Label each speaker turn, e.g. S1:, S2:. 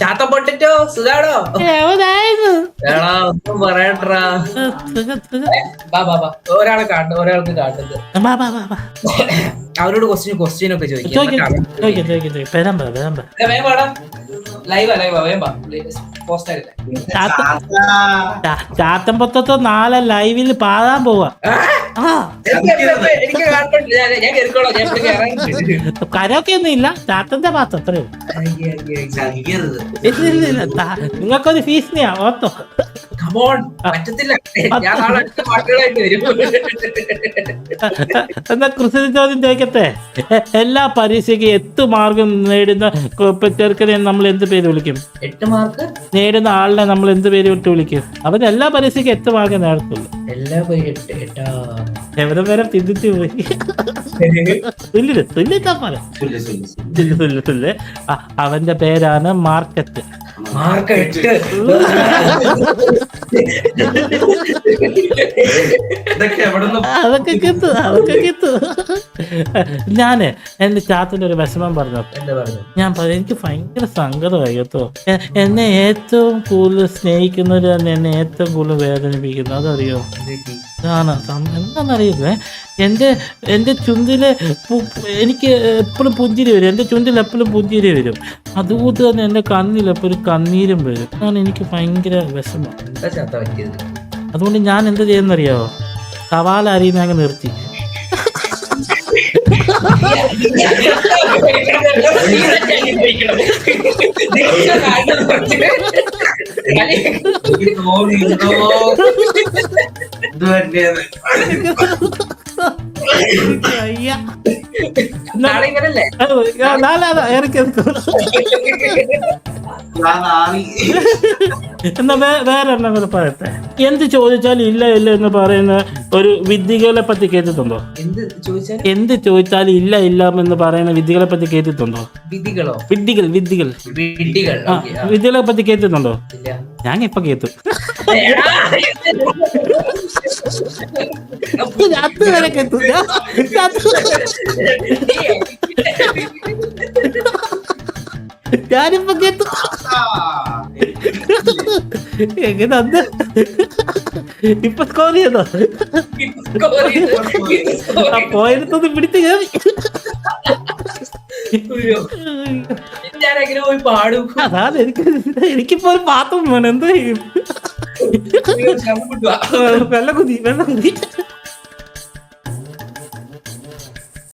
S1: ചാത്ത പൊട്ടിച്ചോ? സുഖാണോ?
S2: എവിടായിരുന്നു
S1: എടാ ഒന്നും പറയണ്ടാ. ബാ ബാ ബാ ഒരാളെ കാണുന്നു ഒരാൾക്ക് കാണുന്നത്. അവരോട് ക്വസ്റ്റ്യൻ ക്വസ്റ്റ്യൻ ഒക്കെ
S2: ചോദിക്കും. നാളെ ലൈവിൽ പാടാൻ പോവാ. കരയൊക്കെ ഒന്നും ഇല്ല ചാത്തന്റെ പാത്രം അത്രയും നിങ്ങൾക്കൊരു ഫീസിനെയാ ഓർത്തോ.
S1: പറ്റത്തില്ല. ഞാൻ നാളെ അടുത്ത പാട്ടുകളായിട്ട് വരും.
S2: എന്നാ കൃഷി ചോദ്യം ചോദിക്കട്ടെ? എല്ലാ പരീക്ഷയ്ക്ക് എട്ട് മാർഗം നേടുന്ന ചെറുക്കനെ നമ്മൾ എന്ത് പേര് വിളിക്കും?
S1: എട്ട് മാർക്ക്?
S2: നേടുന്ന ആളിനെ നമ്മൾ എന്ത് പേര് വിട്ട് വിളിക്കും? അവൻ എല്ലാ പരീക്ഷയ്ക്ക് എട്ട് മാർഗം നേടത്തുള്ളൂ.
S1: എല്ലാ പേര്
S2: എവിടെ വരെ തിന്നിച്ച് പോയി? തുല്ല് തുല്ലിട്ടാ പറ തുല്ല് തുല്ല് തുല്ല്. അവന്റെ പേരാണ് മാർക്കറ്റ്.
S1: മാർക്ക് എട്ട്
S2: അതൊക്കെ കിട്ടു അതൊക്കെ കിട്ടു. ഞാൻ എന്റെ ചാത്തിന്റെ ഒരു വിഷമം പറഞ്ഞു. ഞാൻ പറഞ്ഞു എനിക്ക് ഭയങ്കര സങ്കടമായി കേട്ടോ. എന്നെ ഏറ്റവും കൂടുതൽ സ്നേഹിക്കുന്നവര് തന്നെ എന്നെ ഏറ്റവും കൂടുതൽ വേദനിപ്പിക്കുന്നു. അതറിയോ? ആണ് സം- എന്താണെന്നറിയില്ലേ. എന്റെ എന്റെ ചുണ്ടിലെ എനിക്ക് എപ്പോഴും പുഞ്ചിരി വരും. എന്റെ ചുണ്ടിൽ എപ്പോഴും പുഞ്ചിരി വരും. അതുകൊണ്ട് തന്നെ എന്റെ കണ്ണിൽ എപ്പോഴും കണ്ണീരും വരും. അതാണ് എനിക്ക് ഭയങ്കര വിഷമം. അതുകൊണ്ട് ഞാൻ എന്ത് ചെയ്യുന്നറിയാവോ? സവാല അരിയുന്ന അങ്ങ് നിർത്തി.
S3: ഇത്
S2: എന്നാ വേ- വേറെ എണ്ണം കൂടെ പറയട്ടെ. എന്ത് ചോദിച്ചാലും ഇല്ല ഇല്ല എന്ന് പറയുന്ന ഒരു വിദ്യകളെ പറ്റി കേട്ടിട്ടുണ്ടോ?
S1: എന്ത്
S2: ചോദിച്ചാലും? ഇല്ല ഇല്ല എന്ന് പറയുന്ന വിദ്യകളെ പറ്റി കേട്ടിട്ടുണ്ടോ?
S1: വിധികളോ?
S2: വിദ്യകൾ
S1: വിദ്യകൾ.
S2: വിദ്യകളെ പറ്റി കേട്ടിട്ടുണ്ടോ? ഞാൻ ഇപ്പൊ കേട്ടു. വരെ കേട്ടു ഞാൻ- അത് ഞാനിപ്പോ കേട്ടു എങ്ങനെ അന്ന് ഇപ്പൊ സ്കോർ ചെയ്തോ. പോയിടത്തൊന്ന് പിടിച്ച് കയറി
S1: എങ്ങനെ പോയി പാടും
S2: അതാണ് എനിക്ക് എനിക്കിപ്പോ ഒരു പാത്രം വേണം ചെയ്യും. വെള്ളം കുതി വെള്ളം കുതി